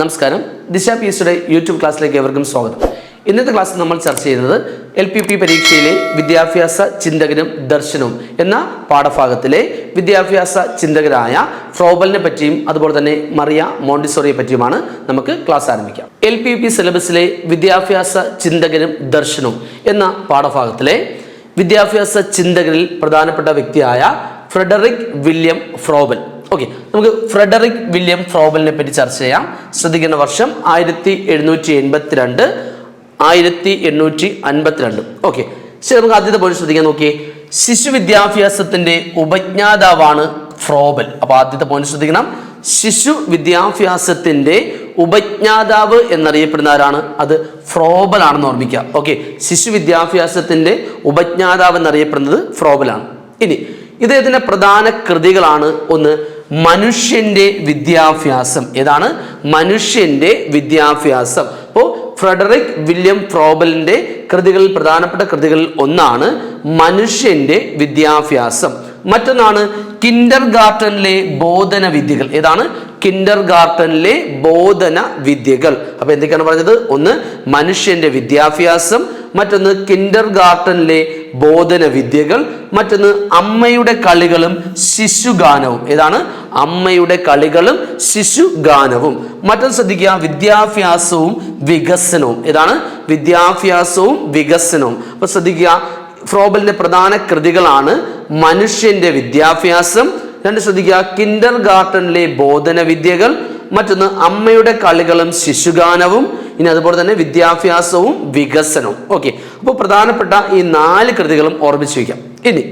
നമസ്കാരം. ദിശ P S YouTube ക്ലാസ്സിലേക്ക് ഏവർക്കും സ്വാഗതം. ഇന്നത്തെ ക്ലാസ്സിൽ നമ്മൾ ചർച്ച ചെയ്യുന്നത് എൽ പി പി പരീക്ഷയിലെ വിദ്യാഭ്യാസ ചിന്തകനും ദർശനവും എന്ന പാഠഭാഗത്തിലെ വിദ്യാഭ്യാസ ചിന്തകരായ ഫ്രോബലിനെ പറ്റിയും അതുപോലെ തന്നെ മറിയ മോണ്ടിസോറിയെ പറ്റിയുമാണ് നമുക്ക് ക്ലാസ് ആരംഭിക്കാം. എൽ പി പി സിലബസിലെ വിദ്യാഭ്യാസ ചിന്തകനും ദർശനവും എന്ന പാഠഭാഗത്തിലെ വിദ്യാഭ്യാസ ചിന്തകരിൽ പ്രധാനപ്പെട്ട വ്യക്തിയായ ഫ്രെഡറിക് വില്യം ഫ്രോബൽ. ഓക്കെ നമുക്ക് ഫ്രെഡറിക് വില്യം ഫ്രോബലിനെ പറ്റി ചർച്ച ചെയ്യാം. ശ്രദ്ധിക്കുന്ന വർഷം ആയിരത്തി എഴുന്നൂറ്റി എൺപത്തിരണ്ട് ആയിരത്തി എണ്ണൂറ്റി അൻപത്തിരണ്ട് ഓക്കെ ശരി നമുക്ക് ആദ്യത്തെ പോയിന്റ് ശ്രദ്ധിക്കാൻ നോക്കിയേ. ശിശു വിദ്യാഭ്യാസത്തിന്റെ ഉപജ്ഞാതാവാണ് ഫ്രോബൽ. അപ്പൊ ആദ്യത്തെ പോയിന്റ് ശ്രദ്ധിക്കണം. ശിശു വിദ്യാഭ്യാസത്തിന്റെ ഉപജ്ഞാതാവ് എന്നറിയപ്പെടുന്ന ആരാണ്? അത് ഫ്രോബൽ ആണെന്ന് ഓർമ്മിക്കുക. ഓക്കെ ശിശു വിദ്യാഭ്യാസത്തിന്റെ ഉപജ്ഞാതാവ് എന്നറിയപ്പെടുന്നത് ഫ്രോബലാണ്. ഇനി ഇദ്ദേഹത്തിന്റെ പ്രധാന കൃതികളാണ്? ഒന്ന് മനുഷ്യന്റെ വിദ്യാഭ്യാസം. ഏതാണ്? മനുഷ്യന്റെ വിദ്യാഭ്യാസം. അപ്പോൾ ഫ്രെഡറിക് വില്യം ഫ്രോബലിന്റെ കൃതികളിൽ പ്രധാനപ്പെട്ട കൃതികളിൽ ഒന്നാണ് മനുഷ്യന്റെ വിദ്യാഭ്യാസം. മറ്റൊന്നാണ് കിൻഡർ ഗാർട്ടനിലെ ബോധന വിദ്യകൾ ഏതാണ്? കിൻഡർ ഗാർട്ടനിലെ ബോധന വിദ്യകൾ അപ്പൊ എന്തൊക്കെയാണ് പറഞ്ഞത്? ഒന്ന് മനുഷ്യന്റെ വിദ്യാഭ്യാസം. മറ്റൊന്ന് കിൻഡർ ഗാർട്ടനിലെ ബോധന വിദ്യകൾ മറ്റൊന്ന് അമ്മയുടെ കളികളും ശിശുഗാനവും. ഏതാണ്? അമ്മയുടെ കളികളും ശിശുഗാനവും. മറ്റൊന്ന് ശ്രദ്ധിക്കുക വിദ്യാഭ്യാസവും വികസനവും. ഏതാണ്? വിദ്യാഭ്യാസവും വികസനവും. അപ്പൊ ശ്രദ്ധിക്കുക ഫ്രോബലിന്റെ പ്രധാന കൃതികളാണ് മനുഷ്യന്റെ വിദ്യാഭ്യാസം. രണ്ട് ശ്രദ്ധിക്കുക കിൻഡർ ഗാർട്ടനിലെ ബോധന വിദ്യകൾ മറ്റൊന്ന് അമ്മയുടെ കളികളും ശിശുഗാനവും. ഇനി അതുപോലെ തന്നെ വിദ്യാഭ്യാസവും വികസനവും. ഓക്കെ അപ്പോൾ പ്രധാനപ്പെട്ട ഈ നാല് കൃതികളും ഓർമ്മിച്ച് വയ്ക്കാം. ഇനി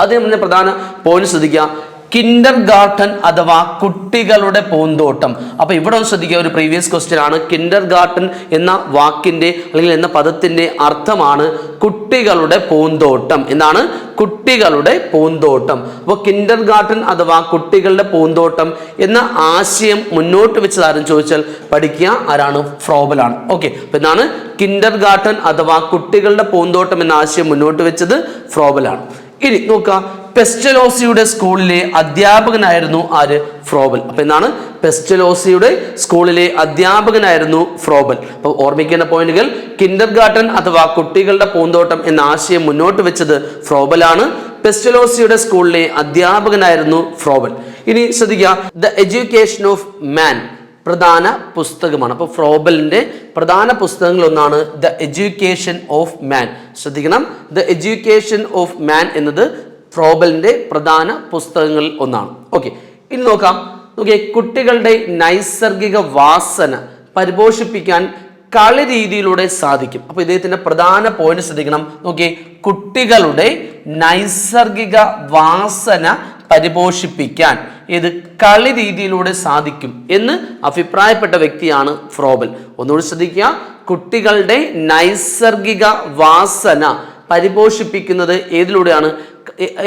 അതിന് മുന്നേ പ്രധാന പോയിന്റ് ശ്രദ്ധിക്കുക. കിൻഡർ ഗാർട്ടൻ അഥവാ കുട്ടികളുടെ പൂന്തോട്ടം. അപ്പോൾ ഇവിടെ ഒന്ന് ശ്രദ്ധിക്കുക ഒരു പ്രീവിയസ് ക്വസ്റ്റ്യൻ ആണ്. കിൻഡർ ഗാർട്ടൻ എന്ന വാക്കിന്റെ അല്ലെങ്കിൽ എന്ന പദത്തിന്റെ അർത്ഥമാണ് കുട്ടികളുടെ പൂന്തോട്ടം. എന്നാണ് കുട്ടികളുടെ പൂന്തോട്ടം. അപ്പോൾ കിൻഡർ ഗാർട്ടൻ അഥവാ കുട്ടികളുടെ പൂന്തോട്ടം എന്ന ആശയം മുന്നോട്ട് വെച്ചത് ആരും ചോദിച്ചാൽ പഠിക്കുക ആരാണ്? ഫ്രോബലാണ് ഓക്കെ അപ്പൊ എന്നാണ് കിൻഡർ ഗാർട്ടൻ അഥവാ കുട്ടികളുടെ പൂന്തോട്ടം എന്ന ആശയം മുന്നോട്ട് വെച്ചത് ഫ്രോബലാണ് ഇനി നോക്കുക പെസ്റ്റലോസിയുടെ സ്കൂളിലെ അധ്യാപകനായിരുന്നു ആര്? ഫ്രോബൽ. അപ്പൊ എന്നാണ് പെസ്റ്റലോസിയുടെ സ്കൂളിലെ അധ്യാപകനായിരുന്നു ഫ്രോബൽ. അപ്പോൾ ഓർമ്മിക്കേണ്ട പോയിന്റുകൾ കിൻഡർ ഗാർട്ടൻ അഥവാ കുട്ടികളുടെ പൂന്തോട്ടം എന്ന ആശയം മുന്നോട്ട് വെച്ചത് ഫ്രോബലാണ്. പെസ്റ്റലോസിയുടെ സ്കൂളിലെ അധ്യാപകനായിരുന്നു ഫ്രോബൽ. ഇനി ശ്രദ്ധിക്കുക ദ എഡ്യൂക്കേഷൻ ഓഫ് മാൻ പ്രധാന പുസ്തകമാണ്. അപ്പോൾ ഫ്രോബലിന്റെ പ്രധാന പുസ്തകങ്ങളൊന്നാണ് ദ എഡ്യൂക്കേഷൻ ഓഫ് മാൻ. ശ്രദ്ധിക്കണം ദ എഡ്യൂക്കേഷൻ ഓഫ് മാൻ എന്നത് ഫ്രോബലിന്റെ പ്രധാന പുസ്തകങ്ങളിൽ ഒന്നാണ്. ഓക്കെ ഇനി നോക്കാം. നോക്കിയേ കുട്ടികളുടെ നൈസർഗിക വാസന പരിപോഷിപ്പിക്കാൻ കളി രീതിയിലൂടെ സാധിക്കും. അപ്പോൾ ഇദ്ദേഹത്തിന്റെ പ്രധാന പോയിന്റ് ശ്രദ്ധിക്കണം. നോക്കിയേ കുട്ടികളുടെ നൈസർഗിക വാസന പരിപോഷിപ്പിക്കാൻ ഇത് കളി രീതിയിലൂടെ സാധിക്കും എന്ന് അഭിപ്രായപ്പെട്ട വ്യക്തിയാണ് ഫ്രോബൽ. ഒന്നുകൂടി ശ്രദ്ധിക്കുക കുട്ടികളുടെ നൈസർഗിക വാസന പരിപോഷിപ്പിക്കുന്നത് ഏതിലൂടെയാണ്?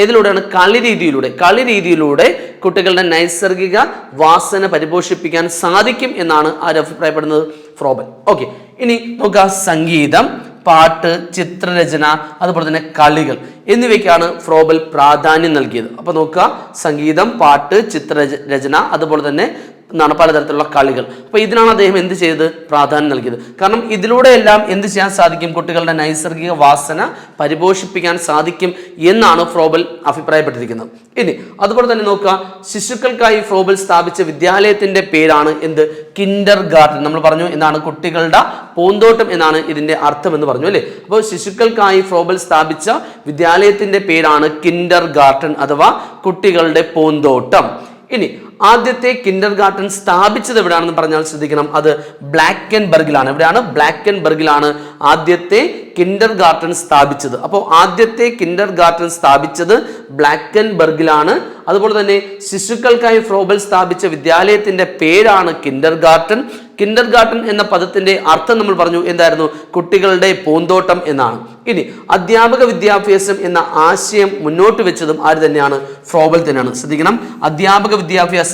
ഏതിലൂടെയാണ് കളി രീതിയിലൂടെ കളി രീതിയിലൂടെ കുട്ടികളുടെ നൈസർഗിക വാസന പരിപോഷിപ്പിക്കാൻ സാധിക്കും എന്നാണ് ആര് അഭിപ്രായപ്പെടുന്നത്? Froebel okay. ഇനി നോക്കുക സംഗീതം പാട്ട് ചിത്രരചന അതുപോലെ തന്നെ കളികൾ എന്നിവയ്ക്കാണ് ഫ്രോബൽ പ്രാധാന്യം നൽകിയത്. അപ്പൊ നോക്കുക സംഗീതം പാട്ട് ചിത്രരചന അതുപോലെ തന്നെ എന്താണ് പലതരത്തിലുള്ള കളികൾ. അപ്പോൾ ഇതിനാണ് അദ്ദേഹം എന്ത് ചെയ്തത്? പ്രാധാന്യം നൽകിയത്. കാരണം ഇതിലൂടെ എല്ലാം എന്ത് ചെയ്യാൻ സാധിക്കും? കുട്ടികളുടെ നൈസർഗിക വാസന പരിപോഷിപ്പിക്കാൻ സാധിക്കും എന്നാണ് ഫ്രോബൽ അഭിപ്രായപ്പെട്ടിരിക്കുന്നത്. ഇനി അതുപോലെ തന്നെ നോക്കുക ശിശുക്കൾക്കായി ഫ്രോബൽ സ്ഥാപിച്ച വിദ്യാലയത്തിന്റെ പേരാണ് എന്ത്? Kindergarten. നമ്മൾ പറഞ്ഞു എന്താണ്? കുട്ടികളുടെ പൂന്തോട്ടം എന്നാണ് ഇതിന്റെ അർത്ഥം എന്ന് പറഞ്ഞു അല്ലേ? അപ്പോൾ ശിശുക്കൾക്കായി ഫ്രോബൽ സ്ഥാപിച്ച വിദ്യാലയത്തിന്റെ പേരാണ് കിൻഡർ ഗാർഡൻ അഥവാ കുട്ടികളുടെ പൂന്തോട്ടം. ഇനി ആദ്യത്തെ കിൻഡർ ഗാർട്ടൻ സ്ഥാപിച്ചത് എവിടെയാണെന്ന് പറഞ്ഞാൽ ശ്രദ്ധിക്കണം. അത് ബ്ലാക്ക് ആൻഡ് ബർഗിലാണ് എവിടെയാണ്? ബ്ലാക്ക് ആൻഡ് ബർഗിലാണ് ആദ്യത്തെ കിൻഡർ ഗാർട്ടൻ സ്ഥാപിച്ചത്. അപ്പോൾ ആദ്യത്തെ കിൻഡർ ഗാർട്ടൻ സ്ഥാപിച്ചത് ബ്ലാക്ക് ആൻഡ് ബർഗിലാണ് അതുപോലെ തന്നെ ശിശുക്കൾക്കായി ഫ്രോബൽ സ്ഥാപിച്ച വിദ്യാലയത്തിന്റെ പേരാണ് കിൻഡർ ഗാർട്ടൻ. കിൻഡർ ഗാർട്ടൻ എന്ന പദത്തിന്റെ അർത്ഥം നമ്മൾ പറഞ്ഞു എന്തായിരുന്നു? കുട്ടികളുടെ പൂന്തോട്ടം എന്നാണ്. ഇനി അധ്യാപക വിദ്യാഭ്യാസം എന്ന ആശയം മുന്നോട്ട് വെച്ചതും ആര് തന്നെയാണ്? ഫ്രോബൽ തന്നെയാണ്. ശ്രദ്ധിക്കണം. അധ്യാപക വിദ്യാഭ്യാസം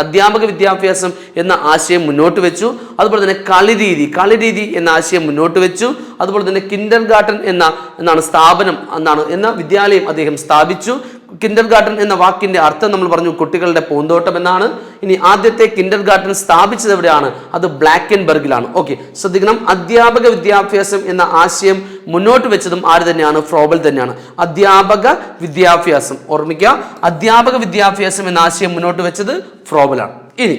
അധ്യാപക വിദ്യാഭ്യാസം എന്ന ആശയം മുന്നോട്ട് വെച്ചു. അതുപോലെ തന്നെ കളിരീതി കളിരീതി എന്ന ആശയം മുന്നോട്ട് വെച്ചു. അതുപോലെ തന്നെ കിൻഡർ ഗാർട്ടൻ എന്ന എന്നാണ് സ്ഥാപനം എന്നാണ് എന്ന വിദ്യാലയം അദ്ദേഹം സ്ഥാപിച്ചു. കിൻഡർ ഗാർഡൻ എന്ന വാക്കിന്റെ അർത്ഥം നമ്മൾ പറഞ്ഞു കുട്ടികളുടെ പൂന്തോട്ടം എന്നാണ്. ഇനി ആദ്യത്തെ കിൻഡർ ഗാർഡൻ സ്ഥാപിച്ചത് എവിടെയാണ്? അത് ബ്ലാക്കൻബർഗിലാണ് ഓക്കെ ശ്രദ്ധിക്കണം. അധ്യാപക വിദ്യാഭ്യാസം എന്ന ആശയം മുന്നോട്ട് വെച്ചതും ആര് തന്നെയാണ്? ഫ്രോബൽ തന്നെയാണ്. അധ്യാപക വിദ്യാഭ്യാസം. ഓർമ്മിക്കുക അധ്യാപക വിദ്യാഭ്യാസം എന്ന ആശയം മുന്നോട്ട് വെച്ചത് ഫ്രോബലാണ് ഇനി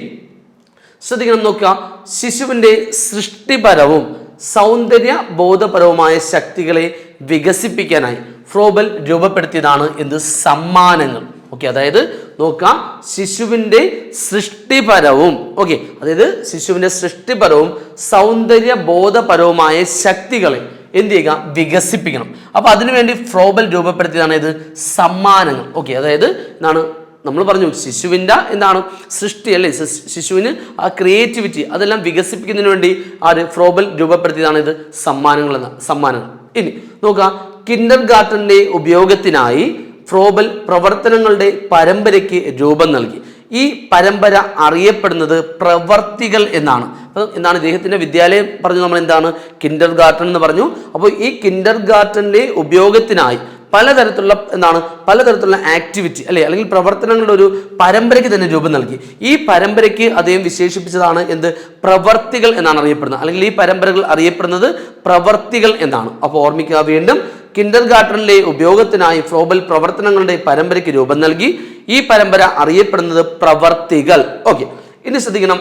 ശ്രദ്ധിക്കണം നോക്കുക. ശിശുവിന്റെ സൃഷ്ടിപരവും സൗന്ദര്യ ബോധപരവുമായ ശക്തികളെ വികസിപ്പിക്കാനായി ഫ്രോബൽ രൂപപ്പെടുത്തിയതാണ് എന്ത്? സമ്മാനങ്ങൾ. ഓക്കെ അതായത് നോക്കാം ശിശുവിന്റെ സൃഷ്ടിപരവും. ഓക്കെ അതായത് ശിശുവിന്റെ സൃഷ്ടിപരവും സൗന്ദര്യ ബോധപരവുമായ ശക്തികളെ എന്ത് ചെയ്യുക? വികസിപ്പിക്കണം. അപ്പോൾ അതിനുവേണ്ടി ഫ്രോബൽ രൂപപ്പെടുത്തിയതാണ് ഇത് സമ്മാനങ്ങൾ. ഓക്കെ അതായത് എന്താണ്? നമ്മൾ പറഞ്ഞു ശിശുവിന്റെ എന്താണ്? സൃഷ്ടി അല്ലേ? ശിശു- ശിശുവിന് ആ ക്രിയേറ്റിവിറ്റി അതെല്ലാം വികസിപ്പിക്കുന്നതിന് വേണ്ടി ആര്? ഫ്രോബൽ രൂപപ്പെടുത്തിയതാണ് ഇത് സമ്മാനങ്ങൾ എന്ന സമ്മാനങ്ങൾ. ഇനി നോക്കുക കിൻഡർ ഗാർട്ടന്റെ ഉപയോഗത്തിനായി ഫ്രോബൽ പ്രവർത്തനങ്ങളുടെ പരമ്പരയ്ക്ക് രൂപം നൽകി. ഈ പരമ്പര അറിയപ്പെടുന്നത് പ്രവർത്തികൾ എന്നാണ്. അപ്പോൾ എന്താണ് ഇദ്ദേഹത്തിന്റെ വിദ്യാലയം? പറഞ്ഞു നമ്മൾ എന്താണ് കിൻഡർ ഗാർട്ടൻ എന്ന് പറഞ്ഞു. അപ്പോൾ ഈ കിൻഡർ ഗാർട്ടന്റെ ഉപയോഗത്തിനായി പലതരത്തിലുള്ള എന്താണ് പലതരത്തിലുള്ള ആക്ടിവിറ്റി അല്ലെ? അല്ലെങ്കിൽ പ്രവർത്തനങ്ങളുടെ ഒരു പരമ്പരയ്ക്ക് തന്നെ രൂപം നൽകി. ഈ പരമ്പരയ്ക്ക് അദ്ദേഹം വിശേഷിപ്പിച്ചതാണ് എന്ത്? പ്രവർത്തികൾ എന്നാണ് അറിയപ്പെടുന്നത്. അല്ലെങ്കിൽ ഈ പരമ്പരകൾ അറിയപ്പെടുന്നത് പ്രവർത്തികൾ എന്നാണ്. അപ്പോൾ ഓർമ്മിക്കുക വീണ്ടും കിൻഡർ ഗാർട്ടനിലെ ഉപയോഗത്തിനായി ഫ്രോബൽ പ്രവർത്തനങ്ങളുടെ പരമ്പരയ്ക്ക് രൂപം നൽകി. ഈ പരമ്പര അറിയപ്പെടുന്നത് പ്രവർത്തികൾ. ഓക്കെ ഇനി ശ്രദ്ധിക്കണം.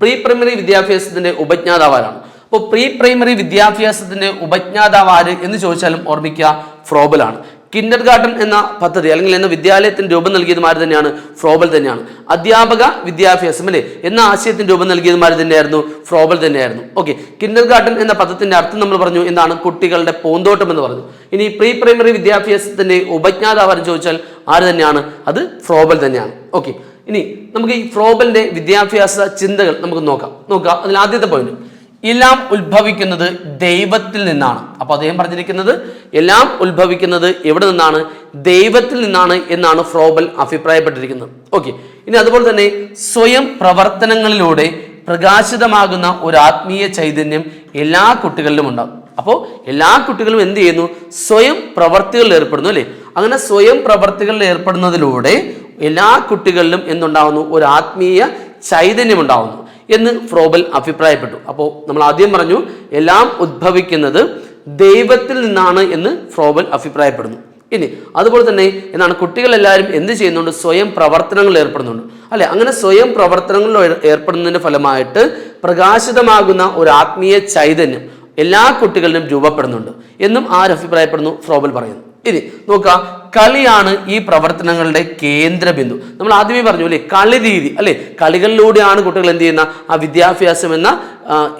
പ്രീ പ്രൈമറി വിദ്യാഭ്യാസത്തിന്റെ ഉപജ്ഞാതാവാരാണ്. അപ്പോൾ പ്രീ പ്രൈമറി വിദ്യാഭ്യാസത്തിന്റെ ഉപജ്ഞാതാവ് ആര് എന്ന് ചോദിച്ചാലും ഓർമ്മിക്കുക ഫ്രോബലാണ് കിൻഡർ ഗാർഡൻ എന്ന പദ്ധതി അല്ലെങ്കിൽ എന്ന വിദ്യാലയത്തിന് രൂപം നൽകിയതുമാർ തന്നെയാണ് ഫ്രോബൽ തന്നെയാണ്. അധ്യാപക വിദ്യാഭ്യാസം അല്ലേ? എന്ന ആശയത്തിന് രൂപം നൽകിയതുമാർ തന്നെയായിരുന്നു ഫ്രോബൽ തന്നെയായിരുന്നു. ഓക്കെ കിൻഡർ ഗാർഡൻ എന്ന പദത്തിന്റെ അർത്ഥം നമ്മൾ പറഞ്ഞു എന്താണ്? കുട്ടികളുടെ പൂന്തോട്ടം എന്ന് പറഞ്ഞു. ഇനി പ്രീ പ്രൈമറി വിദ്യാഭ്യാസത്തിന്റെ ഉപജ്ഞാതാവ് ചോദിച്ചാൽ ആര് തന്നെയാണ്? അത് ഫ്രോബൽ തന്നെയാണ്. ഓക്കെ ഇനി നമുക്ക് ഈ ഫ്രോബലിന്റെ വിദ്യാഭ്യാസ ചിന്തകൾ നമുക്ക് നോക്കാം. നോക്കാം. അതിൽ ആദ്യത്തെ പോയിന്റ് എല്ലാം ഉത്ഭവിക്കുന്നത് ദൈവത്തിൽ നിന്നാണ്. അപ്പൊ അദ്ദേഹം പറഞ്ഞിരിക്കുന്നത് എല്ലാം ഉത്ഭവിക്കുന്നത് എവിടെ നിന്നാണ്? ദൈവത്തിൽ നിന്നാണ് എന്നാണ് ഫ്രോബൽ അഭിപ്രായപ്പെട്ടിരിക്കുന്നത്. ഓക്കെ. ഇനി അതുപോലെ തന്നെ സ്വയം പ്രവർത്തനങ്ങളിലൂടെ പ്രകാശിതമാകുന്ന ഒരു ആത്മീയ ചൈതന്യം എല്ലാ കുട്ടികളിലും ഉണ്ടാകും. അപ്പോൾ എല്ലാ കുട്ടികളും എന്ത് ചെയ്യുന്നു? സ്വയം പ്രവർത്തികളിൽ ഏർപ്പെടുന്നു അല്ലേ? അങ്ങനെ സ്വയം പ്രവർത്തികളിൽ ഏർപ്പെടുന്നതിലൂടെ എല്ലാ കുട്ടികളിലും എന്തുണ്ടാവുന്നു ഒരു ആത്മീയ ചൈതന്യം ഉണ്ടാവുന്നു എന്ന് ഫ്രോബൽ അഭിപ്രായപ്പെട്ടു. അപ്പോൾ നമ്മൾ ആദ്യം പറഞ്ഞു എല്ലാം ഉദ്ഭവിക്കുന്നത് ദൈവത്തിൽ നിന്നാണ് എന്ന് ഫ്രോബൽ അഭിപ്രായപ്പെടുന്നു. ഇനി അതുപോലെ തന്നെ എന്നാണ് കുട്ടികളെല്ലാവരും എന്ത് ചെയ്യുന്നുണ്ട്? സ്വയം പ്രവർത്തനങ്ങളിൽ ഏർപ്പെടുന്നുണ്ട്. അല്ലെ? അങ്ങനെ സ്വയം പ്രവർത്തനങ്ങളിൽ ഏർപ്പെടുന്നതിന്റെ ഫലമായിട്ട് പ്രകാശിതമാകുന്ന ഒരു ആത്മീയ ചൈതന്യം എല്ലാ കുട്ടികളിലും രൂപപ്പെടുന്നുണ്ട് എന്നും ആരഭിപ്രായപ്പെടുന്നു ഫ്രോബൽ പറയുന്നു. ഇനി നോക്കുക കളിയാണ് ഈ പ്രവർത്തനങ്ങളുടെ കേന്ദ്ര ബിന്ദു നമ്മൾ ആദ്യമേ പറഞ്ഞു അല്ലേ കളി രീതി അല്ലെ? കളികളിലൂടെയാണ് കുട്ടികൾ എന്ത് ചെയ്യുന്ന ആ വിദ്യാഭ്യാസം എന്ന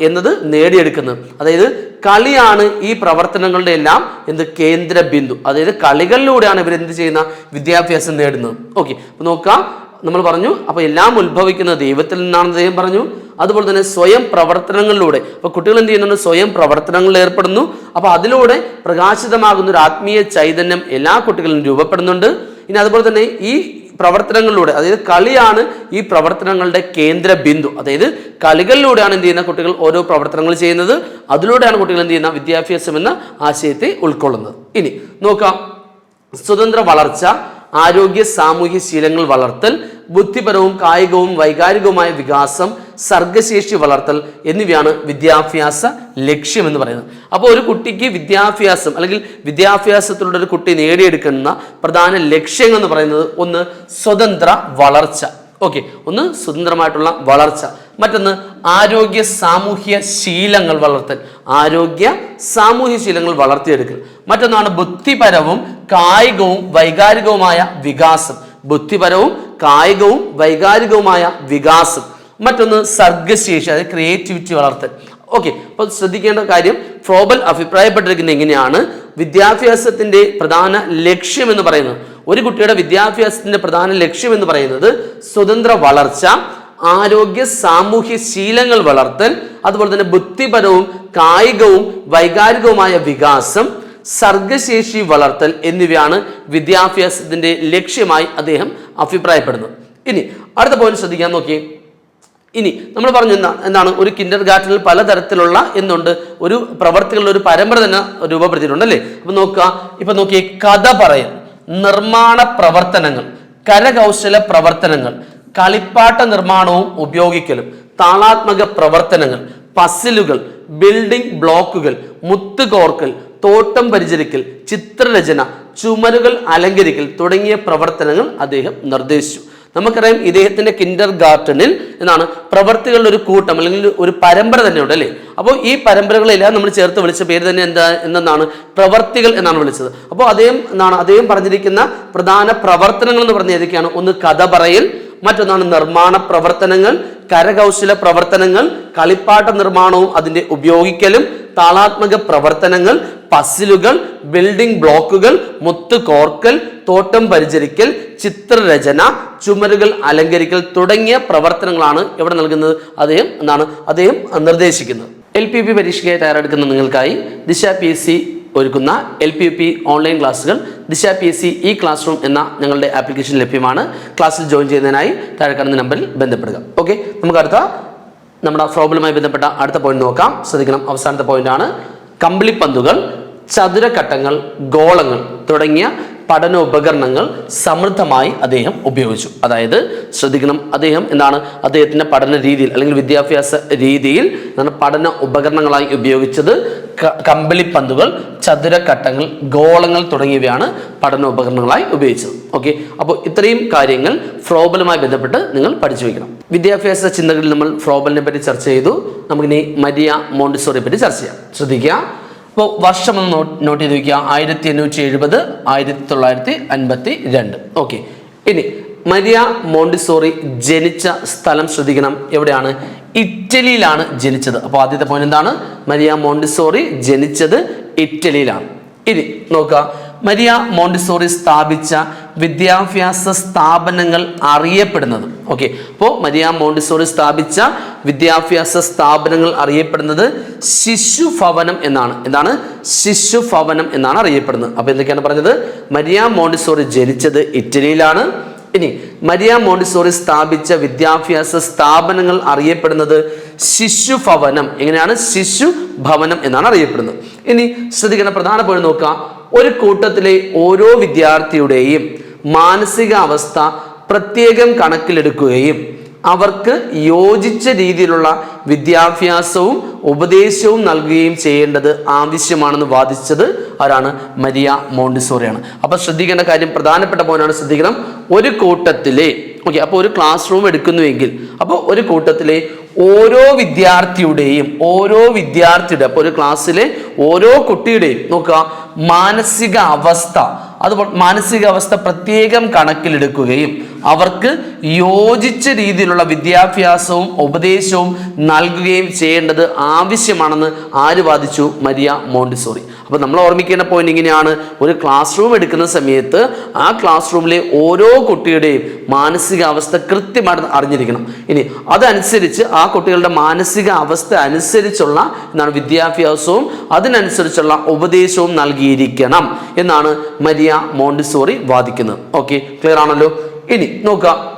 എന്നത് നേടിയെടുക്കുന്നത്. അതായത് കളിയാണ് ഈ പ്രവർത്തനങ്ങളുടെ എല്ലാം എന്ത് കേന്ദ്ര ബിന്ദു അതായത് കളികളിലൂടെയാണ് ഇവർ എന്ത് ചെയ്യുന്ന വിദ്യാഭ്യാസം നേടുന്നത്. ഓക്കെ നോക്കാം നമ്മൾ പറഞ്ഞു അപ്പൊ എല്ലാം ഉത്ഭവിക്കുന്നത് ദൈവത്തിൽ നിന്നാണെന്ന് അദ്ദേഹം പറഞ്ഞു. അതുപോലെ തന്നെ സ്വയം പ്രവർത്തനങ്ങളിലൂടെ. അപ്പൊ കുട്ടികൾ എന്ത് ചെയ്യുന്നുണ്ട്? സ്വയം പ്രവർത്തനങ്ങളിൽ ഏർപ്പെടുന്നു. അപ്പൊ അതിലൂടെ പ്രകാശിതമാകുന്ന ഒരു ആത്മീയ ചൈതന്യം എല്ലാ കുട്ടികളിലും രൂപപ്പെടുന്നുണ്ട്. ഇനി അതുപോലെ തന്നെ ഈ പ്രവർത്തനങ്ങളിലൂടെ അതായത് കളിയാണ് ഈ പ്രവർത്തനങ്ങളുടെ കേന്ദ്ര ബിന്ദു. അതായത് കളികളിലൂടെയാണ് എന്ത് ചെയ്യുന്ന കുട്ടികൾ ഓരോ പ്രവർത്തനങ്ങൾ ചെയ്യുന്നത്. അതിലൂടെയാണ് കുട്ടികൾ എന്ത് ചെയ്യുന്ന വിദ്യാഭ്യാസം എന്ന ആശയത്തെ ഉൾക്കൊള്ളുന്നത്. ഇനി നോക്കാം. സ്വതന്ത്ര വളർച്ച ആരോഗ്യ സാമൂഹ്യ ശീലങ്ങൾ വളർത്തൽ ബുദ്ധിപരവും കായികവും വൈകാരികവുമായ വികാസം സർഗശേഷി വളർത്തൽ എന്നിവയാണ് വിദ്യാഭ്യാസ ലക്ഷ്യം എന്ന് പറയുന്നത്. അപ്പോൾ ഒരു കുട്ടിക്ക് വിദ്യാഭ്യാസം അല്ലെങ്കിൽ വിദ്യാഭ്യാസത്തിലൂടെ ഒരു കുട്ടി നേടിയെടുക്കുന്ന പ്രധാന ലക്ഷ്യങ്ങൾ എന്ന് പറയുന്നത് ഒന്ന് സ്വതന്ത്ര വളർച്ച. ഓക്കെ ഒന്ന് സ്വതന്ത്രമായിട്ടുള്ള വളർച്ച. മറ്റൊന്ന് ആരോഗ്യ സാമൂഹ്യ ശീലങ്ങൾ വളർത്തൽ. ആരോഗ്യ സാമൂഹ്യ ശീലങ്ങൾ വളർത്തിയെടുക്കൽ. മറ്റൊന്നാണ് ബുദ്ധിപരവും കായികവും വൈകാരികവുമായ വികാസം. ബുദ്ധിപരവും കായികവും വൈകാരികവുമായ വികാസം. മറ്റൊന്ന് സർഗശേഷി അതായത് ക്രിയേറ്റിവിറ്റി വളർത്തൽ. ഓക്കെ അപ്പോൾ ശ്രദ്ധിക്കേണ്ട കാര്യം ഫ്രോബൽ അഭിപ്രായപ്പെട്ടിരിക്കുന്നത് എങ്ങനെയാണ്? വിദ്യാഭ്യാസത്തിന്റെ പ്രധാന ലക്ഷ്യം എന്ന് പറയുന്നത്. ഒരു കുട്ടിയുടെ വിദ്യാഭ്യാസത്തിന്റെ പ്രധാന ലക്ഷ്യം എന്ന് പറയുന്നത് സ്വതന്ത്ര വളർച്ച ആരോഗ്യ സാമൂഹ്യ ശീലങ്ങൾ വളർത്തൽ അതുപോലെ തന്നെ ബുദ്ധിപരവും കായികവും വൈകാരികവുമായ വികാസം സർഗശേഷി വളർത്തൽ എന്നിവയാണ് വിദ്യാഭ്യാസത്തിന്റെ ലക്ഷ്യമായി അദ്ദേഹം അഭിപ്രായപ്പെടുന്നത്. ഇനി അടുത്ത പോയിന്റ് ശ്രദ്ധിക്കാൻ നോക്കിയേ. ഇനി നമ്മൾ പറഞ്ഞു എന്താണ് എന്താണ് ഒരു കിൻഡർ ഗാർട്ടനിൽ പലതരത്തിലുള്ള എന്നുണ്ട് ഒരു പ്രവർത്തികളുടെ ഒരു പരമ്പര തന്നെ രൂപപ്പെടുത്തിയിട്ടുണ്ട് അല്ലേ? അപ്പൊ നോക്കുക ഇപ്പൊ നോക്കിയേ കഥ പറയൽ നിർമ്മാണ പ്രവർത്തനങ്ങൾ കരകൗശല പ്രവർത്തനങ്ങൾ കളിപ്പാട്ട നിർമ്മാണവും ഉപയോഗിക്കലും താളാത്മക പ്രവർത്തനങ്ങൾ പസിലുകൾ ബിൽഡിംഗ് ബ്ലോക്കുകൾ മുത്തുകോർക്കൽ തോട്ടം പരിചരിക്കൽ ചിത്രരചന ചുമരുകൾ അലങ്കരിക്കൽ തുടങ്ങിയ പ്രവർത്തനങ്ങൾ അദ്ദേഹം നിർദ്ദേശിച്ചു. നമുക്കറിയാം ഇദ്ദേഹത്തിന്റെ കിൻഡർ ഗാർട്ടനിൽ എന്നാണ് പ്രവർത്തികളുടെ ഒരു കൂട്ടം അല്ലെങ്കിൽ ഒരു പരമ്പര തന്നെയുണ്ട് അല്ലേ? അപ്പോൾ ഈ പരമ്പരകളെല്ലാം നമ്മൾ ചേർത്ത് വിളിച്ച പേര് തന്നെ എന്താ എന്തെന്നാണ് പ്രവർത്തികൾ എന്നാണ് വിളിച്ചത്. അപ്പോൾ അദ്ദേഹം എന്നാണ് അദ്ദേഹം പറഞ്ഞിരിക്കുന്ന പ്രധാന പ്രവർത്തനങ്ങൾ എന്ന് പറഞ്ഞ ഏതൊക്കെയാണ്? ഒന്ന് കഥ പറയൽ മറ്റൊന്നാണ് നിർമ്മാണ പ്രവർത്തനങ്ങൾ കരകൗശല പ്രവർത്തനങ്ങൾ കളിപ്പാട്ട നിർമ്മാണവും അതിന്റെ ഉപയോഗിക്കലും താളാത്മക പ്രവർത്തനങ്ങൾ പസിലുകൾ ബിൽഡിംഗ് ബ്ലോക്കുകൾ മുത്ത് കോർക്കൽ തോട്ടം പരിചരിക്കൽ ചിത്രരചന ചുമരുകൾ അലങ്കരിക്കൽ തുടങ്ങിയ പ്രവർത്തനങ്ങളാണ് ഇവിടെ നൽകുന്നത്. അദ്ദേഹം എന്താണ് അദ്ദേഹം നിർദ്ദേശിക്കുന്നത്. എൽ പി പി പരീക്ഷയ്ക്കായി തയ്യാറെടുക്കുന്ന നിങ്ങൾക്കായി ദിശ പി എസ് സി ഒരുക്കുന്ന L P U P online ക്ലാസ്സുകൾ Disha P S C E classroom എന്ന ഞങ്ങളുടെ ആപ്ലിക്കേഷൻ ലഭ്യമാണ്. ക്ലാസ്സിൽ ജോയിൻ ചെയ്യുന്നതിനായി താഴെ കാണുന്ന നമ്പറിൽ ബന്ധപ്പെടുക. ഓക്കെ നമുക്ക് അടുത്ത നമ്മുടെ പ്രോബ്ലമായി ബന്ധപ്പെട്ട അടുത്ത പോയിന്റ് നോക്കാം. ശ്രദ്ധിക്കണം. അവസാനത്തെ പോയിന്റാണ് കമ്പിളിപ്പന്തുകൾ ചതുരക്കട്ടങ്ങൾ ഗോളങ്ങൾ തുടങ്ങിയ പഠന ഉപകരണങ്ങൾ സമൃദ്ധമായി അദ്ദേഹം ഉപയോഗിച്ചു. അതായത് ശ്രദ്ധിക്കണം അദ്ദേഹം എന്താണ് അദ്ദേഹത്തിന്റെ പഠന രീതിയിൽ അല്ലെങ്കിൽ വിദ്യാഭ്യാസ രീതിയിൽ പഠന ഉപകരണങ്ങളായി ഉപയോഗിച്ചത്. കമ്പിളിപ്പന്തുകൾ ചതുരക്കട്ടങ്ങൾ ഗോളങ്ങൾ തുടങ്ങിയവയാണ് പഠന ഉപകരണങ്ങളായി ഉപയോഗിച്ചത്. ഓക്കെ? അപ്പോൾ ഇത്രയും കാര്യങ്ങൾ ഫ്രോബലുമായി ബന്ധപ്പെട്ട് നിങ്ങൾ പഠിച്ചു വയ്ക്കണം വിദ്യാഭ്യാസ ചിന്തകളിൽ നമ്മൾ ഫ്രോബലിനെ പറ്റി ചർച്ച ചെയ്തു. നമുക്കിനി മരിയ മോണ്ടിസോറിയെ പറ്റി ചർച്ച ചെയ്യാം. ശ്രദ്ധിക്കുക. അപ്പോൾ വർഷം ഒന്ന് നോട്ട് ചെയ്ത് വയ്ക്കുക ആയിരത്തി എണ്ണൂറ്റി എഴുപത് ആയിരത്തി തൊള്ളായിരത്തി അൻപത്തി രണ്ട്. ഓക്കെ ഇനി മരിയ മോണ്ടിസോറി ജനിച്ച സ്ഥലം ശ്രദ്ധിക്കണം. എവിടെയാണ്? ഇറ്റലിയിലാണ് ജനിച്ചത്. അപ്പോൾ ആദ്യത്തെ പോയിന്റ് എന്താണ്? മരിയ മോണ്ടിസോറി ജനിച്ചത് ഇറ്റലിയിലാണ്. ഇനി നോക്കുക. മരിയ മോണ്ടിസോറി സ്ഥാപിച്ച വിദ്യാഭ്യാസ സ്ഥാപനങ്ങൾ അറിയപ്പെടുന്നത്. ഓക്കെ അപ്പോൾ മരിയ മോണ്ടിസോറി സ്ഥാപിച്ച വിദ്യാഭ്യാസ സ്ഥാപനങ്ങൾ അറിയപ്പെടുന്നത് ശിശുഭവനം എന്നാണ്. എന്താണ്? ശിശുഭവനം എന്നാണ് അറിയപ്പെടുന്നത്. അപ്പോൾ എന്തൊക്കെയാണ് പറഞ്ഞത്? മരിയ മോണ്ടിസോറി ജനിച്ചത് ഇറ്റലിയിലാണ്. ഇനി മരിയ മോണ്ടിസോറി സ്ഥാപിച്ച വിദ്യാഭ്യാസ സ്ഥാപനങ്ങൾ അറിയപ്പെടുന്നത് ശിശുഭവനം. എങ്ങനെയാണ്? ശിശു ഭവനം എന്നാണ് അറിയപ്പെടുന്നത്. ഇനി ശ്രദ്ധിക്കുന്ന പ്രധാന പോയി നോക്കുക. ഒരു കൂട്ടത്തിലെ ഓരോ വിദ്യാർത്ഥിയുടെയും മാനസികാവസ്ഥ പ്രത്യേകം കണക്കിലെടുക്കുകയും അവർക്ക് യോജിച്ച രീതിയിലുള്ള വിദ്യാഭ്യാസവും ഉപദേശവും നൽകുകയും ചെയ്യേണ്ടത് ആവശ്യമാണെന്ന് വാദിച്ചത് ആരാണ്? മരിയ മോണ്ടിസോറിയാണ്. അപ്പൊ ശ്രദ്ധിക്കേണ്ട കാര്യം പ്രധാനപ്പെട്ട പോയിന്റാണ് ശ്രദ്ധിക്കണം. ഒരു കൂട്ടത്തിലെ ഓക്കെ അപ്പോൾ ഒരു ക്ലാസ് റൂം എടുക്കുന്നുവെങ്കിൽ അപ്പോൾ ഒരു കൂട്ടത്തിലെ ഓരോ വിദ്യാർത്ഥിയുടെയും ഓരോ വിദ്യാർത്ഥിയുടെ അപ്പോൾ ഒരു ക്ലാസ്സിലെ ഓരോ കുട്ടിയുടെയും നോക്കുക മാനസിക അവസ്ഥ അതുപോലെ മാനസികാവസ്ഥ പ്രത്യേകം കണക്കിലെടുക്കുകയും അവർക്ക് യോജിച്ച രീതിയിലുള്ള വിദ്യാഭ്യാസവും ഉപദേശവും നൽകുകയും ചെയ്യേണ്ടത് ആവശ്യമാണെന്ന് ആര് വാദിച്ചു? Maria Montessori. അപ്പോൾ നമ്മൾ ഓർമ്മിക്കേണ്ട പോയിന്റ് ഇങ്ങനെയാണ്. ഒരു ക്ലാസ് റൂം എടുക്കുന്ന സമയത്ത് ആ ക്ലാസ് റൂമിലെ ഓരോ കുട്ടിയുടെയും മാനസികാവസ്ഥ കൃത്യമായിട്ട് അറിഞ്ഞിരിക്കണം. ഇനി അതനുസരിച്ച് ആ കുട്ടികളുടെ മാനസിക അവസ്ഥ അനുസരിച്ചുള്ള എന്താണ് വിദ്യാഭ്യാസവും അതിനനുസരിച്ചുള്ള ഉപദേശവും നൽകിയിരിക്കണം എന്നാണ് മരിയ മോണ്ടിസോറി വാദിക്കുന്നത്. ഓക്കെ ക്ലിയർ ആണല്ലോ? ഇനി നോക്കുക.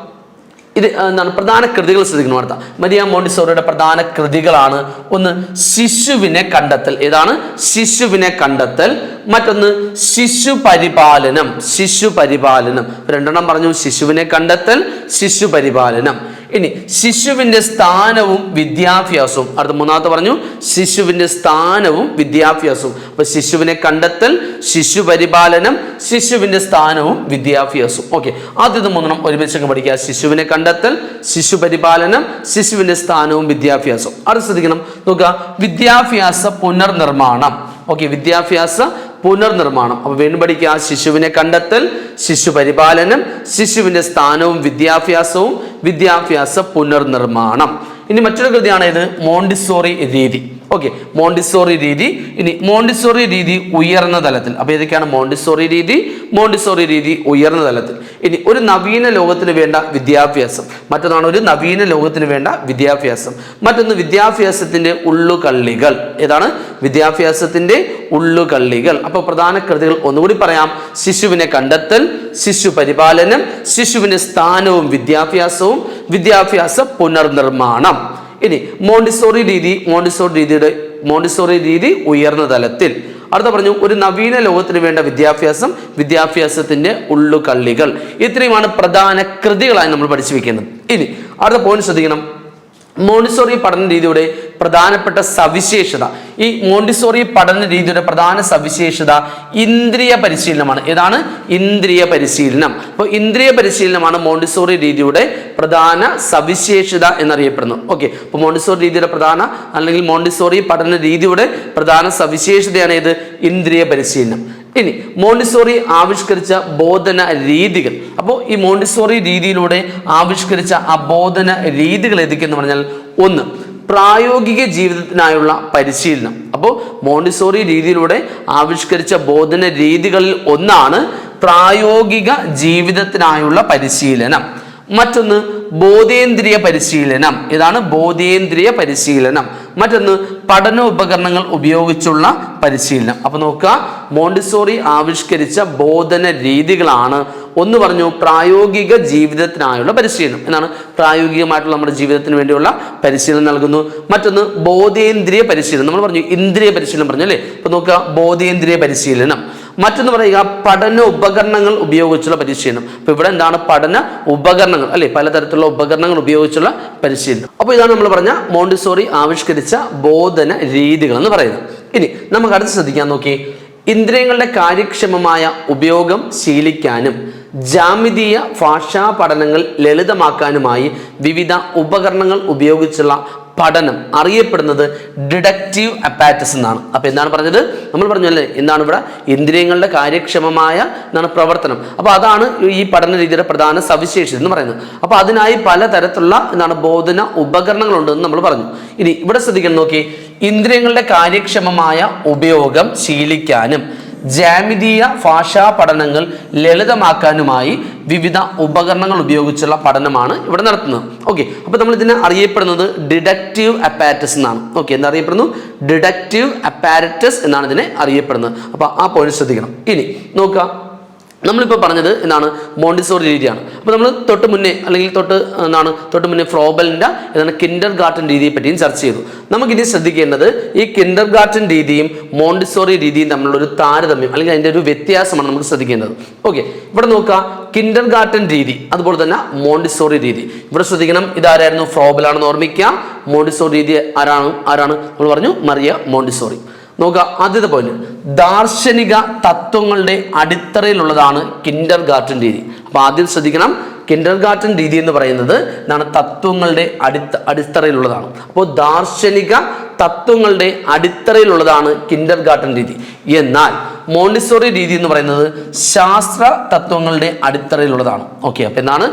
ഇത് എന്താണ് പ്രധാന കൃതികൾ ശ്രദ്ധിക്കണം അടുത്ത മരിയ മോണ്ടിസോറിയുടെ പ്രധാന കൃതികളാണ്. ഒന്ന് ശിശുവിനെ കണ്ടെത്തൽ. ഏതാണ്? ശിശുവിനെ കണ്ടെത്തൽ. മറ്റൊന്ന് ശിശു പരിപാലനം ശിശു പരിപാലനം രണ്ടെണ്ണം പറഞ്ഞു ശിശുവിനെ കണ്ടെത്തൽ ശിശു പരിപാലനം ഇനി ശിശുവിന്റെ സ്ഥാനവും വിദ്യാഭ്യാസവും. അടുത്ത മൂന്നാമത്തെ പറഞ്ഞു ശിശുവിന്റെ സ്ഥാനവും വിദ്യാഭ്യാസവും. അപ്പൊ ശിശുവിനെ കണ്ടെത്തൽ ശിശു പരിപാലനം ശിശുവിന്റെ സ്ഥാനവും വിദ്യാഭ്യാസവും. ഓക്കെ ആദ്യത്തെ മൂന്നെണ്ണം ഒരുമിച്ച് പഠിക്കുക. ശിശുവിനെ കണ്ടെത്തൽ ശിശു പരിപാലനം ശിശുവിന്റെ സ്ഥാനവും വിദ്യാഭ്യാസവും. അത് ശ്രദ്ധിക്കണം. നോക്കുക വിദ്യാഭ്യാസ പുനർനിർമ്മാണം. ഓക്കെ വിദ്യാഭ്യാസ പുനർനിർമ്മാണം. അപ്പൊ വീണ്ടുപടിക്ക് ആ ശിശുവിനെ കണ്ടെത്തൽ ശിശു പരിപാലനം ശിശുവിന്റെ സ്ഥാനവും വിദ്യാഭ്യാസവും വിദ്യാഭ്യാസ പുനർനിർമ്മാണം. ഇനി മറ്റൊരു കൃതിയാണ് ഇത് മോണ്ടിസോറി രീതി ഓക്കെ മോണ്ടിസോറി രീതി. ഇനി മോണ്ടിസോറി രീതി ഉയർന്ന തലത്തിൽ. അപ്പൊ ഏതൊക്കെയാണ് മോണ്ടിസോറി രീതി? മോണ്ടിസോറി രീതി ഉയർന്ന തലത്തിൽ. ഇനി ഒരു നവീന ലോകത്തിന് വേണ്ട വിദ്യാഭ്യാസം. മറ്റൊന്നാണ് ഒരു നവീന ലോകത്തിന് വേണ്ട വിദ്യാഭ്യാസം. മറ്റൊന്ന് വിദ്യാഭ്യാസത്തിന്റെ ഉള്ളുകള്ളികൾ. ഏതാണ്? വിദ്യാഭ്യാസത്തിന്റെ ഉള്ളുകള്ളികൾ. അപ്പോൾ പ്രധാന കൃതികൾ ഒന്നുകൂടി പറയാം. ശിശുവിനെ കണ്ടെത്തൽ ശിശു പരിപാലനം ശിശുവിന്റെ സ്ഥാനവും വിദ്യാഭ്യാസവും വിദ്യാഭ്യാസ പുനർനിർമ്മാണം. ഇനി മോണ്ടിസോറി രീതി മോണ്ടിസോറി രീതിയുടെ മോണ്ടിസോറി രീതി ഉയർന്ന തലത്തിൽ. അടുത്ത പറഞ്ഞു ഒരു നവീന ലോകത്തിന് വേണ്ട വിദ്യാഭ്യാസം വിദ്യാഭ്യാസത്തിന്റെ ഉള്ളുകള്ളികൾ. ഇത്രയുമാണ് പ്രധാന കൃതികളായി നമ്മൾ പഠിച്ചു വെക്കുന്നത് ഇനി അടുത്ത പോയിന്റ് ശ്രദ്ധിക്കണം. മോണ്ടിസോറി പഠന രീതിയുടെ പ്രധാനപ്പെട്ട സവിശേഷത. ഈ മോണ്ടിസോറി പഠന രീതിയുടെ പ്രധാന സവിശേഷത ഇന്ദ്രിയ പരിശീലനമാണ്. ഏതാണ്? ഇന്ദ്രിയ പരിശീലനം. അപ്പോൾ ഇന്ദ്രിയ പരിശീലനമാണ് മോണ്ടിസോറി രീതിയുടെ പ്രധാന സവിശേഷത എന്നറിയപ്പെടുന്നത് ഓക്കെ. അപ്പോൾ മോണ്ടിസോറി രീതിയുടെ പ്രധാന അല്ലെങ്കിൽ മോണ്ടിസോറി പഠന രീതിയുടെ പ്രധാന സവിശേഷതയാണ് ഏത്? ഇന്ദ്രിയ പരിശീലനം. ഇനി മോണ്ടിസോറി ആവിഷ്കരിച്ച ബോധന രീതികൾ. അപ്പോൾ ഈ മോണ്ടിസോറി രീതിയിലൂടെ ആവിഷ്കരിച്ച ആ ബോധന രീതികൾ ഏതൊക്കെയെന്ന് പറഞ്ഞാൽ ഒന്ന് പ്രായോഗിക ജീവിതത്തിനായുള്ള പരിശീലനം. അപ്പോൾ മോണ്ടിസോറി രീതിയിലൂടെ ആവിഷ്കരിച്ച ബോധന രീതികളിൽ ഒന്നാണ് പ്രായോഗിക ജീവിതത്തിനായുള്ള പരിശീലനം. മറ്റൊന്ന് ബോധേന്ദ്രിയ പരിശീലനം. ഇതാണ് ബോധേന്ദ്രിയ പരിശീലനം. മറ്റൊന്ന് പഠന ഉപകരണങ്ങൾ ഉപയോഗിച്ചുള്ള പരിശീലനം. അപ്പൊ നോക്കുക മോണ്ടിസോറി ആവിഷ്കരിച്ച ബോധന രീതികളാണ് ഒന്ന് പറഞ്ഞു പ്രായോഗിക ജീവിതത്തിനായുള്ള പരിശീലനം. എന്നാണ് പ്രായോഗികമായിട്ടുള്ള നമ്മുടെ ജീവിതത്തിന് വേണ്ടിയുള്ള പരിശീലനം നൽകുന്നു. മറ്റൊന്ന് ബോധേന്ദ്രിയ പരിശീലനം. നമ്മൾ പറഞ്ഞു ഇന്ദ്രിയ പരിശീലനം പറഞ്ഞു അല്ലേ അപ്പൊ നോക്കുക ബോധേന്ദ്രിയ പരിശീലനം. മറ്റൊന്ന് പറയുക പഠന ഉപകരണങ്ങൾ ഉപയോഗിച്ചുള്ള പരിശീലനം. അപ്പൊ ഇവിടെ എന്താണ് പഠന ഉപകരണങ്ങൾ? അല്ലെ പലതരത്തിലുള്ള ഉപകരണങ്ങൾ ഉപയോഗിച്ചുള്ള പരിശീലനം. അപ്പോൾ ഇതാണ് നമ്മൾ പറഞ്ഞ മോണ്ടിസോറി ആവിഷ്കരിച്ച ബോധന രീതികൾ എന്ന് പറയുന്നത്. ഇനി നമുക്ക് അടുത്ത് ശ്രദ്ധിക്കാൻ നോക്കി. ഇന്ദ്രിയങ്ങളുടെ കാര്യക്ഷമമായ ഉപയോഗം ശീലിക്കാനും ജാമിതീയ ഭാഷാ പഠനങ്ങൾ ലളിതമാക്കാനുമായി വിവിധ ഉപകരണങ്ങൾ ഉപയോഗിച്ചുള്ള പഠനം അറിയപ്പെടുന്നത് ഡിഡക്റ്റീവ് അപ്പാറ്റസ് എന്നാണ്. അപ്പോൾ എന്താണ് പറഞ്ഞത്? നമ്മൾ പറഞ്ഞു അല്ലേ? എന്താണ് ഇവിടെ? ഇന്ദ്രിയങ്ങളുടെ കാര്യക്ഷമമായ എന്താണ് പ്രവർത്തനം. അപ്പോൾ അതാണ് ഈ പഠന രീതിയുടെ പ്രധാന സവിശേഷത എന്ന് പറയുന്നത്. അപ്പോൾ അതിനായി പലതരത്തിലുള്ള എന്താണ് ബോധന ഉപകരണങ്ങളുണ്ടെന്ന് നമ്മൾ പറഞ്ഞു. ഇനി ഇവിടെ ശ്രദ്ധിക്കാൻ നോക്കി. ഇന്ദ്രിയങ്ങളുടെ കാര്യക്ഷമമായ ഉപയോഗം ശീലിക്കാനും ജാമിതീയ ഭാഷാ പഠനങ്ങൾ ലളിതമാക്കാനുമായി വിവിധ ഉപകരണങ്ങൾ ഉപയോഗിച്ചുള്ള പഠനമാണ് ഇവിടെ നടത്തുന്നത്. ഓക്കെ അപ്പോൾ നമ്മൾ ഇതിനെ അറിയപ്പെടുന്നത് ഡിഡക്റ്റീവ് അപ്പാരറ്റസ് എന്നാണ്. ഓക്കെ എന്തറിയപ്പെടുന്നു ഡിഡക്റ്റീവ് അപ്പാരറ്റസ് എന്നാണ് ഇതിനെ അറിയപ്പെടുന്നത്. അപ്പോൾ ആ പോയിന്റ് ശ്രദ്ധിക്കണം. ഇനി നോക്കുക. നമ്മളിപ്പോൾ പറഞ്ഞത് എന്താണ്? മോണ്ടിസോറി രീതിയാണ്. അപ്പോൾ നമ്മൾ തൊട്ട് മുന്നേ അല്ലെങ്കിൽ തൊട്ട് എന്താണ്? തൊട്ട് മുന്നേ ഫ്രോബലിന്റെ എന്താണ്? കിൻഡർ ഗാർട്ടൻ രീതിയെ പറ്റിയും ചർച്ച ചെയ്തു. നമുക്കിനി ശ്രദ്ധിക്കേണ്ടത് ഈ കിൻഡർ ഗാർട്ടൻ രീതിയും മോണ്ടിസോറി രീതിയും തമ്മിലുള്ള ഒരു താരതമ്യം അല്ലെങ്കിൽ അതിന്റെ ഒരു വ്യത്യാസമാണ് നമുക്ക് ശ്രദ്ധിക്കേണ്ടത്. ഓക്കെ ഇവിടെ നോക്കുക. കിൻഡർ ഗാർട്ടൻ രീതി അതുപോലെ തന്നെ മോണ്ടിസോറി രീതി. ഇവിടെ ശ്രദ്ധിക്കണം. ഇതാരായിരുന്നു? ഫ്രോബലാണെന്ന് ഓർമ്മിക്കുക മോണ്ടിസോറി രീതി ആരാണ്? ആരാണ്? നമ്മൾ പറഞ്ഞു മറിയ മോണ്ടിസോറി നോക്കുക. ആദ്യത്തെ പോയിന്റ് ദാർശനിക തത്വങ്ങളുടെ അടിത്തറയിലുള്ളതാണ് കിൻഡർ ഗാർട്ടൻ രീതി. അപ്പൊ ആദ്യം ശ്രദ്ധിക്കണം. കിൻഡർ ഗാർട്ടൻ രീതി എന്ന് പറയുന്നത് എന്താണ് തത്വങ്ങളുടെ അടിത്ത അടിത്തറയിലുള്ളതാണ്. അപ്പോൾ ദാർശനിക തത്വങ്ങളുടെ അടിത്തറയിലുള്ളതാണ് കിൻഡർ ഗാർട്ടൻ രീതി. എന്നാൽ മോണ്ടിസോറി രീതി എന്ന് പറയുന്നത് ശാസ്ത്ര തത്വങ്ങളുടെ അടിത്തറയിലുള്ളതാണ്. ഓക്കെ അപ്പോൾ എന്താണ്?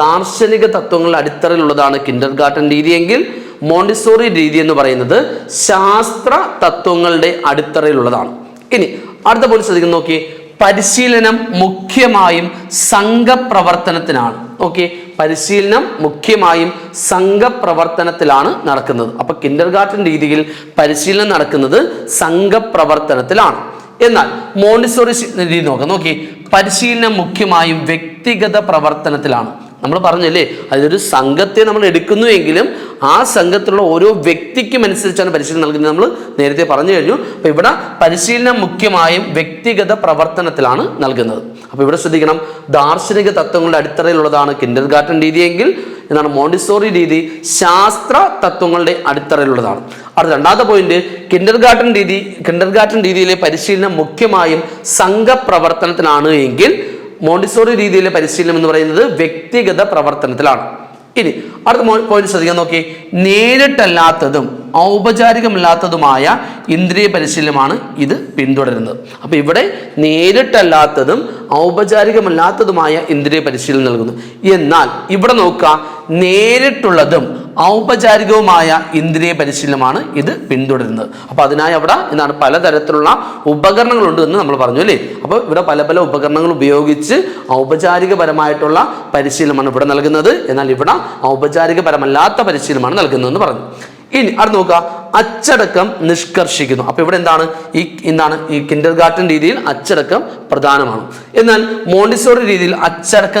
ദാർശനിക തത്വങ്ങളുടെ അടിത്തറയിലുള്ളതാണ് കിൻഡർ രീതി എങ്കിൽ മോണ്ടിസോറി രീതി എന്ന് പറയുന്നത് ശാസ്ത്ര തത്വങ്ങളുടെ അടിത്തറയിലുള്ളതാണ്. ഇനി അടുത്ത പോയിന്റ് ശ്രദ്ധിക്കുന്നു നോക്കി പരിശീലനം മുഖ്യമായും സംഘപ്രവർത്തനത്തിനാണ്. ഓക്കെ പരിശീലനം മുഖ്യമായും സംഘപ്രവർത്തനത്തിലാണ് നടക്കുന്നത്. അപ്പൊ കിൻഡർ ഗാർട്ടൻ രീതിയിൽ പരിശീലനം നടക്കുന്നത് സംഘപ്രവർത്തനത്തിലാണ്. എന്നാൽ മോണ്ടിസോറി രീതി നോക്കാം. നോക്കി പരിശീലനം മുഖ്യമായും വ്യക്തിഗത പ്രവർത്തനത്തിലാണ്. നമ്മൾ പറഞ്ഞല്ലേ? അതൊരു സംഘത്തെ നമ്മൾ എടുക്കുന്നു എങ്കിലും ആ സംഘത്തിലുള്ള ഓരോ വ്യക്തിക്കും അനുസരിച്ചാണ് പരിശീലനം നൽകുന്നത് നമ്മൾ നേരത്തെ പറഞ്ഞു കഴിഞ്ഞു. അപ്പോൾ ഇവിടെ പരിശീലനം മുഖ്യമായും വ്യക്തിഗത പ്രവർത്തനത്തിലാണ് നൽകുന്നത്. അപ്പോൾ ഇവിടെ ശ്രദ്ധിക്കണം. ദാർശനിക തത്വങ്ങളുടെ അടിത്തറയിലുള്ളതാണ് കിൻഡർ ഗാർട്ടൻ രീതിയെങ്കിൽ എന്നാണ് മോണ്ടിസോറി രീതി ശാസ്ത്ര തത്വങ്ങളുടെ അടിത്തറയിലുള്ളതാണ്. അത് രണ്ടാമത്തെ പോയിന്റ് കിൻഡർ ഗാർട്ടൻ രീതി കിൻഡർ ഗാർട്ടൻ രീതിയിലെ പരിശീലനം മുഖ്യമായും സംഘപ്രവർത്തനത്തിലാണ് എങ്കിൽ മോണ്ടിസോറി രീതിയിലെ പരിശീലനം എന്ന് പറയുന്നത് വ്യക്തിഗത പ്രവർത്തനത്തിലാണ്. ഇനി അടുത്ത പോയിന്റ് ശ്രദ്ധിക്കാൻ നോക്കി നേരിട്ടല്ലാത്തതും ഔപചാരികമല്ലാത്തതുമായ ഇന്ദ്രിയ പരിശീലനമാണ് ഇത് പിന്തുടരുന്നത്. അപ്പൊ ഇവിടെ നേരിട്ടല്ലാത്തതും ഔപചാരികമല്ലാത്തതുമായ ഇന്ദ്രിയ പരിശീലനം നൽകുന്നു. എന്നാൽ ഇവിടെ നോക്കുക നേരിട്ടുള്ളതും ഔപചാരികവുമായ ഇന്ദ്രിയ പരിശീലനമാണ് ഇത് പിന്തുടരുന്നത്. അപ്പോൾ അതിനായി അവിടെ എന്താണ് പലതരത്തിലുള്ള ഉപകരണങ്ങളുണ്ട് എന്ന് നമ്മൾ പറഞ്ഞു അല്ലേ? അപ്പോൾ ഇവിടെ പല പല ഉപകരണങ്ങൾ ഉപയോഗിച്ച് ഔപചാരികപരമായിട്ടുള്ള പരിശീലനമാണ് ഇവിടെ നൽകുന്നത്. എന്നാൽ ഇവിടെ ഔപചാരികപരമല്ലാത്ത പരിശീലനമാണ് നൽകുന്നതെന്ന് പറഞ്ഞു. ഇനി അടുത്ത് നോക്കുക. അച്ചടക്കം നിഷ്കർഷിക്കുന്നു. അപ്പൊ ഇവിടെ എന്താണ്? ഈ എന്താണ്? ഈ കിൻഡർ ഗാർട്ടൻ രീതിയിൽ അച്ചടക്കം പ്രധാനമാണ്. എന്നാൽ മോണ്ടിസോറി രീതിയിൽ അച്ചടക്ക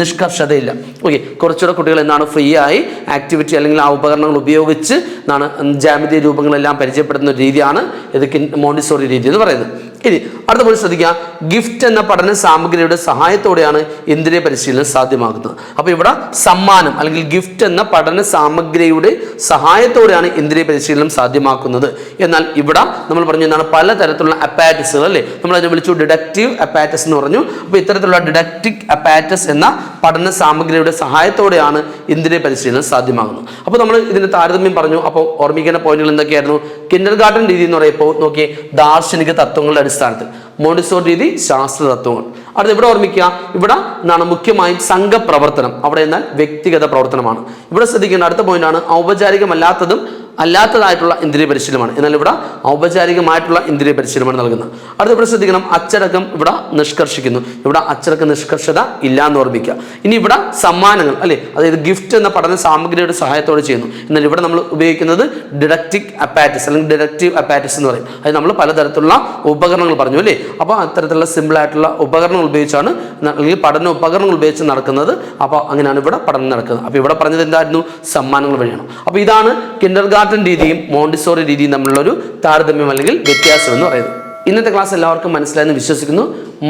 നിഷ്കർഷതയില്ല. ഓക്കെ കുറച്ചുകൂടെ കുട്ടികൾ എന്നാണ് ഫ്രീ ആയി ആക്ടിവിറ്റി അല്ലെങ്കിൽ ആ ഉപകരണങ്ങൾ ഉപയോഗിച്ച് എന്നാണ് ജാമിതീയ രൂപങ്ങളെല്ലാം പരിചയപ്പെടുന്ന ഒരു രീതിയാണ് ഇത് മോണ്ടിസോറി രീതി എന്ന് പറയുന്നത്. ഇനി അടുത്ത പോയി ശ്രദ്ധിക്കുക. ഗിഫ്റ്റ് എന്ന പഠന സാമഗ്രിയുടെ സഹായത്തോടെയാണ് ഇന്ദ്രിയ പരിശീലനം സാധ്യമാകുന്നത്. അപ്പോൾ ഇവിടെ സമ്മാനം അല്ലെങ്കിൽ ഗിഫ്റ്റ് എന്ന പഠന സാമഗ്രിയുടെ സഹായത്തോടെയാണ് ഇന്ദ്രിയ പരിശീലനം സാധ്യമാക്കുന്നത്. എന്നാൽ ഇവിടെ നമ്മൾ പറഞ്ഞു എന്താണ് പലതരത്തിലുള്ള അപ്പാറ്റസുകൾ അല്ലേ? നമ്മൾ അതിനെ വിളിച്ചു ഡിഡക്റ്റീവ് അപ്പാറ്റസ് എന്ന് പറഞ്ഞു. അപ്പോൾ ഇത്തരത്തിലുള്ള ഡിഡക്റ്റിക് അപ്പാറ്റസ് എന്ന പഠന സാമഗ്രിയുടെ സഹായത്തോടെയാണ് ഇന്ദ്രിയ പരിശീലനം സാധ്യമാകുന്നത്. അപ്പോൾ നമ്മൾ ഇതിന് താരതമ്യം പറഞ്ഞു. അപ്പോൾ ഓർമ്മിക്കേണ്ട പോയിന്റുകൾ എന്തൊക്കെയായിരുന്നു? കിൻഡർ ഗാർഡൻ രീതി എന്ന് പറയുമ്പോൾ നോക്കിയേ ദാർശനിക തത്വങ്ങളുടെ അടിസ്ഥാനത്തിൽ. മോണ്ടിസോർ രീതി ശാസ്ത്ര തത്വങ്ങൾ. അടുത്ത് ഇവിടെ ഓർമ്മിക്കുക ഇവിടെ എന്താണ് മുഖ്യമായും സംഘപ്രവർത്തനം. അവിടെ എന്നാൽ വ്യക്തിഗത പ്രവർത്തനമാണ്. ഇവിടെ ശ്രദ്ധിക്കേണ്ട അടുത്ത പോയിന്റാണ് ഔപചാരികമല്ലാത്തതും അല്ലാത്തതായിട്ടുള്ള ഇന്ദ്രിയ പരിശീലനമാണ്. എന്നാൽ ഇവിടെ ഔപചാരികമായിട്ടുള്ള ഇന്ദ്രിയ പരിശീലനമാണ് നൽകുന്നത്. അടുത്ത ഇവിടെ ശ്രദ്ധിക്കണം. അച്ചടക്കം ഇവിടെ നിഷ്കർഷിക്കുന്നു. ഇവിടെ അച്ചടക്ക നിഷ്കർഷത ഇല്ല എന്ന് ഓർമ്മിക്കുക. ഇനി ഇവിടെ സമ്മാനങ്ങൾ അല്ലേ? അതായത് ഗിഫ്റ്റ് എന്ന പഠന സാമഗ്രിയുടെ സഹായത്തോടെ ചെയ്യുന്നു. എന്നാൽ ഇവിടെ നമ്മൾ ഉപയോഗിക്കുന്നത് ഡിഡക്റ്റിക് അപ്പാറ്റസ് അല്ലെങ്കിൽ ഡിഡക്റ്റീവ് അപ്പാറ്റസ് എന്ന് പറയും. അത് നമ്മൾ പലതരത്തിലുള്ള ഉപകരണങ്ങൾ പറഞ്ഞു അല്ലേ? അപ്പോൾ അത്തരത്തിലുള്ള സിമ്പിൾ ആയിട്ടുള്ള ഉപകരണങ്ങൾ ഉപയോഗിച്ചാണ് അല്ലെങ്കിൽ പഠന ഉപകരണങ്ങൾ ഉപയോഗിച്ച് നടക്കുന്നത്. അപ്പോൾ അങ്ങനെയാണ് ഇവിടെ പഠനം നടക്കുന്നത്. അപ്പോൾ ഇവിടെ പറഞ്ഞത് എന്തായിരുന്നു? സമ്മാനങ്ങൾ വഴിയാണ്. അപ്പോൾ ഇതാണ് കിൻഡർ ഗാർട്ടൻ രീതിയും മോണ്ടിസോറി രീതിയും തമ്മിലുള്ള ഒരു താരതമ്യം അല്ലെങ്കിൽ വ്യത്യാസം എന്ന് പറയുന്നത് ഇന്നത്തെ ക്ലാസ് എല്ലാവർക്കും മനസ്സിലായെന്ന് വിശ്വസിക്കുന്നു.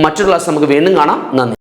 മറ്റൊരു ക്ലാസ് നമുക്ക് വീണ്ടും കാണാം. നന്ദി.